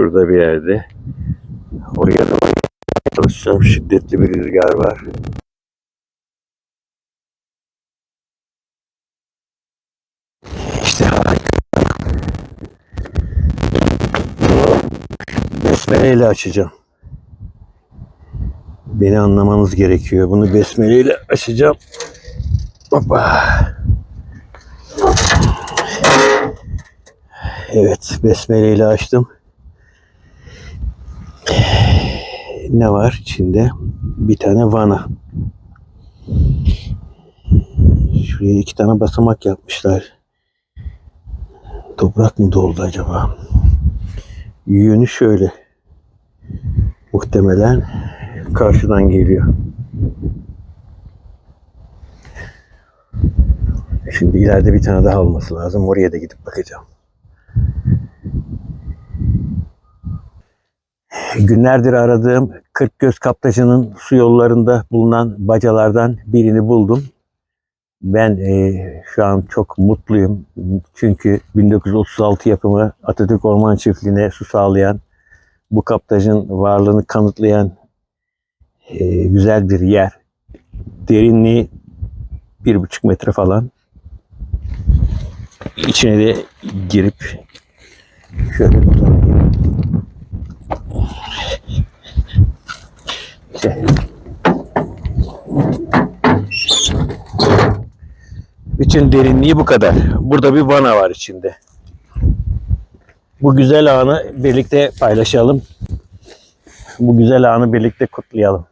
Şurada bir yerde. Oraya da çalışacağım. Şiddetli bir rüzgar var. İşte harika. Besmele ile açacağım. Beni anlamanız gerekiyor. Bunu besmele ile açacağım. Hoppa. Evet, besmele ile açtım. Ne var içinde? Bir tane vana. Şuraya iki tane basamak yapmışlar. Toprak mı doldu acaba? Yönü şöyle. Muhtemelen karşıdan geliyor. Şimdi ileride bir tane daha olması lazım. Oraya da gidip bakacağım. Günlerdir aradığım Kırkgöz Kaptaşı'nın su yollarında bulunan bacalardan birini buldum. Ben e, şu an çok mutluyum. Çünkü 1936 yapımı Atatürk Orman Çiftliği'ne su sağlayan, bu kaptajın varlığını kanıtlayan e, güzel bir yer. Derinliği bir buçuk metre falan. İçine de girip şöyle İşte Bütün derinliği bu kadar. Burada bir vana var içinde. Bu güzel anı birlikte paylaşalım. Bu güzel anı birlikte kutlayalım.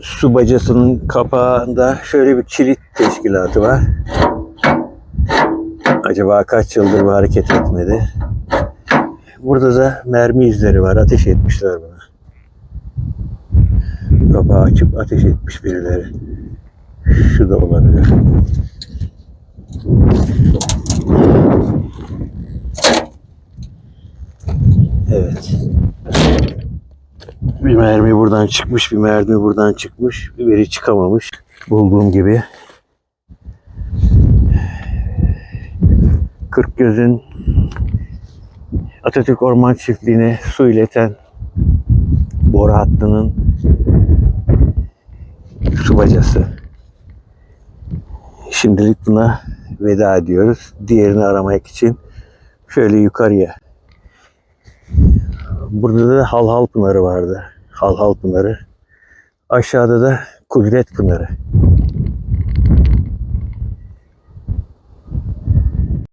Su bacasının kapağında şöyle bir kilit teşkilatı var. Acaba kaç yıldır bu hareket etmedi? Burada da mermi izleri var. Ateş etmişler buna. Kapağı açıp ateş etmiş birileri. Şu da olabilir. Evet. Bir mermi buradan çıkmış, bir mermi buradan çıkmış, biri çıkamamış. Bulduğum gibi. Kırkgöz'ün Atatürk Orman Çiftliği'ne su ileten boru hattının su bacası. Şimdilik buna veda ediyoruz. Diğerini aramak için şöyle yukarıya. Burada da Halhal Pınarı vardı. Halhal Pınarı. Aşağıda da Kudret Pınarı.